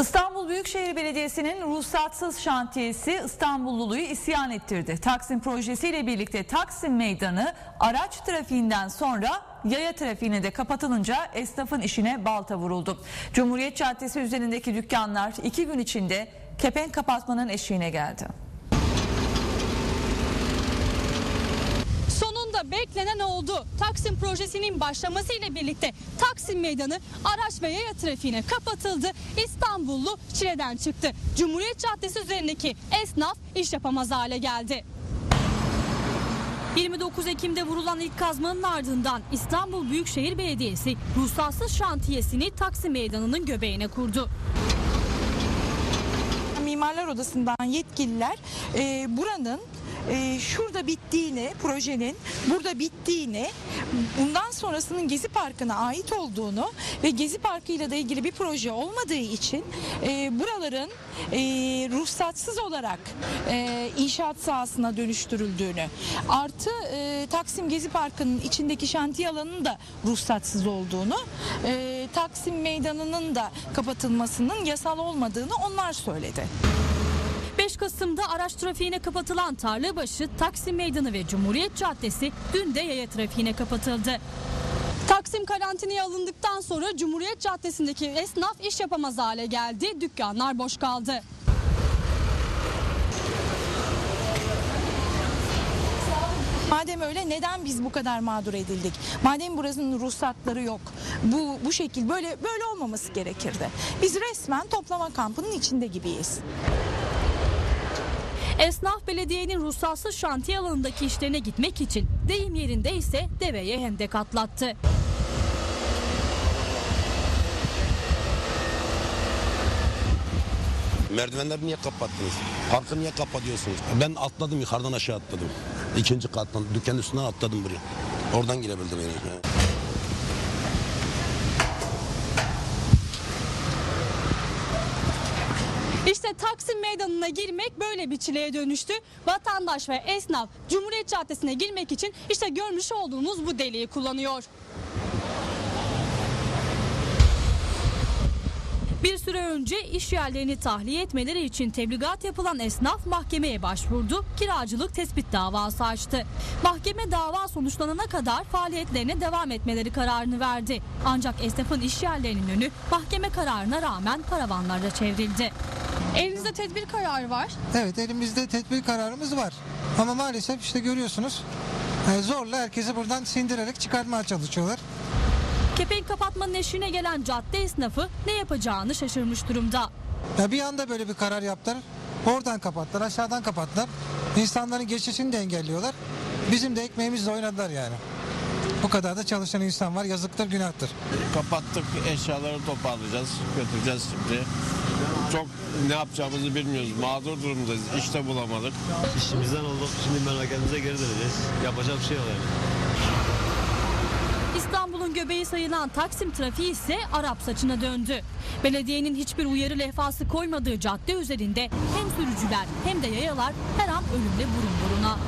İstanbul Büyükşehir Belediyesi'nin ruhsatsız şantiyesi İstanbulluluyu isyan ettirdi. Taksim projesiyle birlikte Taksim Meydanı araç trafiğinden sonra yaya trafiğine de kapatılınca esnafın işine balta vuruldu. Cumhuriyet Caddesi üzerindeki dükkanlar iki gün içinde kepenk kapatmanın eşiğine geldi. Beklenen oldu. Taksim projesinin başlamasıyla birlikte Taksim Meydanı araç ve yaya trafiğine kapatıldı. İstanbullu çileden çıktı. Cumhuriyet Caddesi üzerindeki esnaf iş yapamaz hale geldi. 29 Ekim'de vurulan ilk kazmanın ardından İstanbul Büyükşehir Belediyesi ruhsatsız şantiyesini Taksim Meydanı'nın göbeğine kurdu. Mimarlar Odası'ndan yetkililer e, buranın e, şurada bittiğini, projenin burada bittiğini, bundan sonrasının Gezi Parkı'na ait olduğunu ve Gezi Parkı ile ilgili bir proje olmadığı için e, buraların e, ruhsatsız olarak e, inşaat sahasına dönüştürüldüğünü, artı e, Taksim Gezi Parkı'nın içindeki şantiye alanının da ruhsatsız olduğunu, e, Taksim Meydanı'nın da kapatılmasının yasal olmadığını onlar söyledi. 5 Kasım'da araç trafiğine kapatılan Tarlabaşı, Taksim Meydanı ve Cumhuriyet Caddesi dün de yaya trafiğine kapatıldı. Taksim karantinaya alındıktan sonra Cumhuriyet Caddesi'ndeki esnaf iş yapamaz hale geldi. Dükkanlar boş kaldı. Madem öyle neden biz bu kadar mağdur edildik? Madem burasının ruhsatları yok. Bu bu şekil böyle böyle olmaması gerekirdi. Biz resmen toplama kampının içinde gibiyiz. Esnaf belediyenin ruhsatsız şantiye alanındaki işlerine gitmek için deyim yerinde ise deveye hendek atlattı. Merdivenleri niye kapattınız? Parkı niye kapatıyorsunuz? Ben atladım yukarıdan aşağı atladım. İkinci kattan dükkanın üstünden atladım buraya. Oradan girebildim yani. İşte Taksim Meydanı'na girmek böyle bir çileye dönüştü. Vatandaş ve esnaf Cumhuriyet Caddesi'ne girmek için işte görmüş olduğunuz bu deliği kullanıyor. Bir süre önce iş yerlerini tahliye etmeleri için tebligat yapılan esnaf mahkemeye başvurdu. Kiracılık tespit davası açtı. Mahkeme dava sonuçlanana kadar faaliyetlerine devam etmeleri kararını verdi. Ancak esnafın iş yerlerinin önü mahkeme kararına rağmen paravanlarla çevrildi. Elinizde tedbir kararı var. Evet elimizde tedbir kararımız var. Ama maalesef işte görüyorsunuz e, zorla herkesi buradan sindirerek çıkarmaya çalışıyorlar. Kepenk kapatmanın eşiğine gelen cadde esnafı ne yapacağını şaşırmış durumda. Ya bir anda böyle bir karar yaptılar. Oradan kapattılar, aşağıdan kapattılar. İnsanların geçişini de engelliyorlar. Bizim de ekmeğimizle oynadılar yani. Bu kadar da çalışan insan var. Yazıktır, günahtır. Kapattık eşyaları toparlayacağız götüreceğiz şimdi. Çok ne yapacağımızı bilmiyoruz. Mağdur durumdayız. İşte bulamadık. İşimizden olduk. Şimdi memleketimize geri döneceğiz. Yapacak bir şey yok yani. Göbeği sayılan Taksim trafiği ise Arap saçına döndü. Belediyenin hiçbir uyarı levhası koymadığı cadde üzerinde hem sürücüler hem de yayalar her an ölümle burun buruna.